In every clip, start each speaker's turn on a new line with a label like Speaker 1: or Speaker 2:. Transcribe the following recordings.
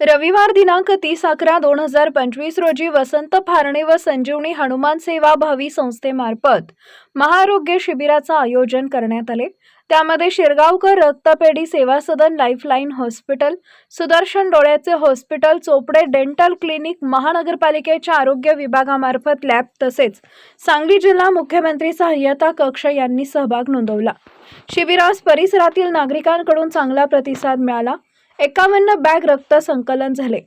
Speaker 1: रविवार दिनांक तीस अकरा दोन हजार पंचवीस रोजी वसंत फारणे व संजीवनी हनुमान सेवा भावी संस्थेमार्फत महाआरोग्य शिबिराचं आयोजन करण्यात आले. त्यामध्ये शिरगावकर रक्तपेढी सेवा सदन लाईफलाईन हॉस्पिटल सुदर्शन डोळ्याचे हॉस्पिटल चोपडे डेंटल क्लिनिक महानगरपालिकेच्या आरोग्य विभागामार्फत लॅब तसेच सांगली जिल्हा मुख्यमंत्री सहाय्यता कक्ष यांनी सहभाग नोंदवला. शिबिरास परिसरातील नागरिकांकडून चांगला प्रतिसाद मिळाला. एकावन्न बॅग रक्त संकलन झाले.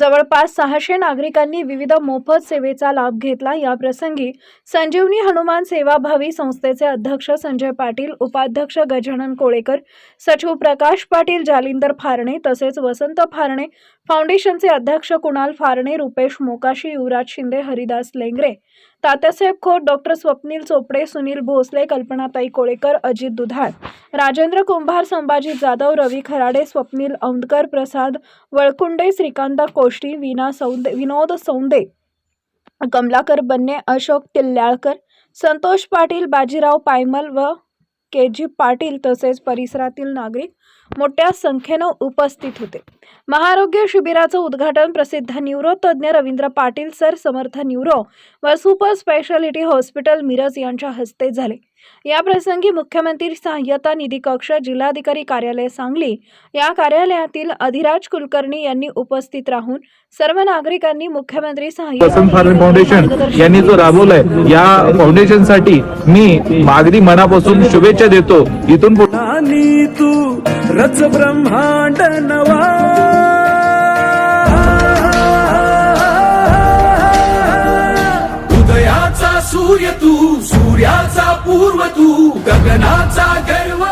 Speaker 1: जवळपास सहाशे नागरिकांनी विविध मोफत सेवेचा लाभ घेतला. या प्रसंगी संजीवनी हनुमान सेवाभावी संस्थेचे अध्यक्ष संजय पाटील उपाध्यक्ष गजानन कोळेकर सचिव प्रकाश पाटील जालिंदर फारणे तसेच वसंत फारणे फाउंडेशनचे अध्यक्ष कुणाल फारणे रुपेश मोकाशी युवराज शिंदे हरिदास लेंगरे तात्यासाहेब खोत डॉक्टर स्वप्नील चोपडे सुनील भोसले कल्पनाताई कोळेकर अजित दुधाळ राजेंद्र कुंभार संभाजी जाधव रवी खराडे स्वप्नील औंदकर प्रसाद वळकुंडे श्रीकांत कोष्टी विना सौंदे विनोद सौंदे कमलाकर बन्ने अशोक तिल्ल्याळकर संतोष पाटील बाजीराव पायमल व के जी पाटील तसेच परिसरातील नागरिक मोठ्या संख्येनं उपस्थित होते. महाआरोग्य शिबिराचं उद्घाटन प्रसिद्ध न्यूरो तज्ज्ञ रवींद्र पाटील सर समर्थ न्यूरो व सुपर स्पेशालिटी हॉस्पिटल मिरज यांच्या हस्ते झाले. या प्रसंगी मुख्यमंत्री सहाय्यता निधी कक्ष जिल्हाधिकारी कार्यालय सांगली या कार्यालयातील अधिराज कुलकर्णी यांनी उपस्थित राहून सर्व नागरिकांनी मुख्यमंत्री
Speaker 2: फाउंडेशन यांनी जो राबवलाय या फाउंडेशनसाठी मी अगदी मनापासून शुभेच्छा देतो. इथून
Speaker 3: तू रच ब्रह्मांड नवा. उदयाचा सूर्य तू सूर्याचा पूर्व तू गगनाचा गर्व